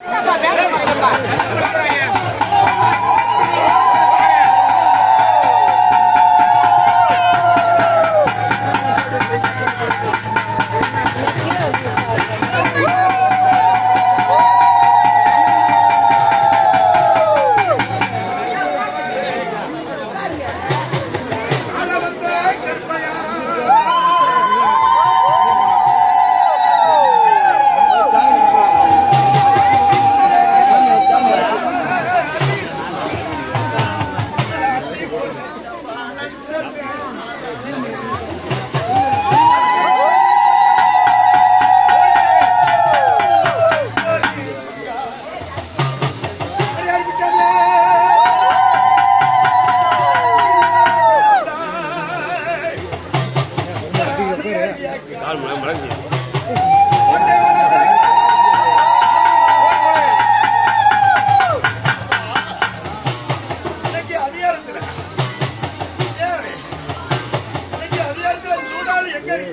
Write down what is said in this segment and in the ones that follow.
கால் சூடாளி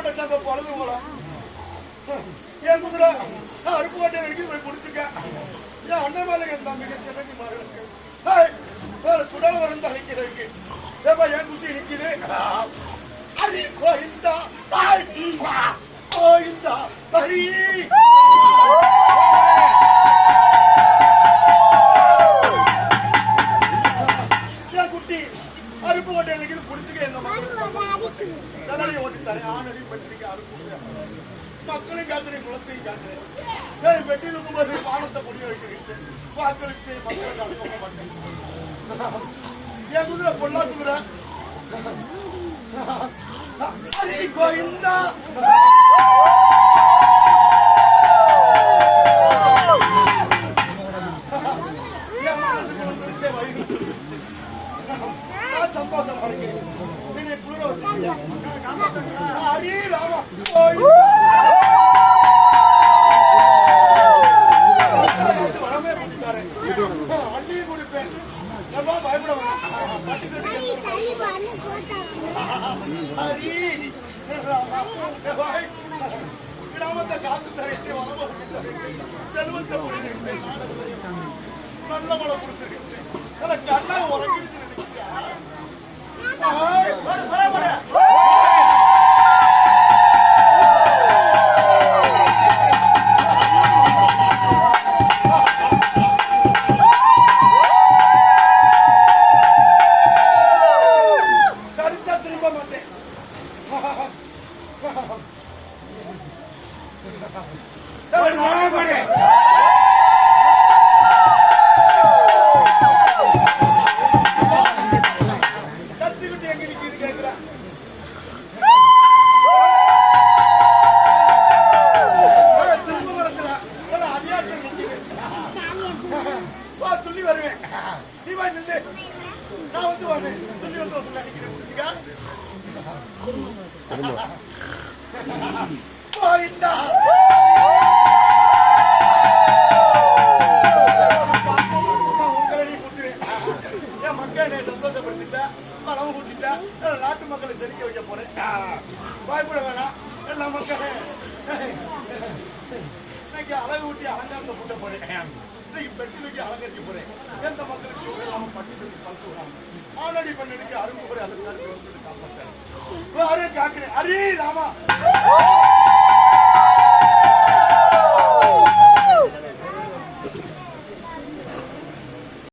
அள்ளி போட்ட சண்டை பொழுது போலாம் என் குதிரை? அருப்பு வரைக்கும் போய் கொடுத்துக்க என் அண்ணன் மேல என் தம்பிக்கு சின்னக்கு மாறுக்கு சுடல் வரும் தலைக்கிறதுக்கு ஏப்பா என் குட்டி நிக்குது அரி கோயிந்தா தாய் கோயிந்தா ஹரி அருப்பு கொட்டை எனக்கு இது பிடிச்சிக்க ஓட்டி தரேன். ஆணடி பெட்டிக்கு அருப்பு மக்களையும் காத்துறேன் குளத்தையும் காத்துறேன் பெட்டி இருக்கும்போது பானத்தை புரிய வைக்கிறேன் வாக்களித்து மக்களுக்கு அனுப்ப மாட்டேன் என் குதிரை பொல்லா குதிரை? கோயிந்தா ஹரி ராமா கோயிந்தா வரமே பண்ணிட்டாரு அள்ளி குடிப்பேன் எல்லாம் பயப்பட ஹரி ராமா கிராமத்தை காத்து தரேன் வளம் செல்வத்தை நல்ல மழை கொடுத்துருக்கேன் எனக்கு அண்ணா உறங்கிடுச்சு கடிச்சா திரும்ப மாட்டேன் சத்துக்கிட்டு போயிந்தா என் மக்கள் என்னை சந்தோஷப்படுத்திட்டா பணம் கூட்டிட்டா நாட்டு மக்களை செலுத்தி வைக்க போறேன் பயப்பட வேணாம் எல்லா மக்களும் இன்னைக்கு அழகு ஊட்டி அலங்காரத்தை கூட்ட போறேன் போறேன் இன்னைக்கு பெட்டி வைக்க அலங்கரிக்க போறேன் எந்த மக்களுக்கு சூழல் இல்லாம பட்டி தொட்டி பழுத்து விடாம ஆனடி பண்ணனுக்கு அரும்பு போறேன் அதை காப்பாற்றேன் காப்பாற்றேன் அரே காக்கிறேன். அரே ராமா.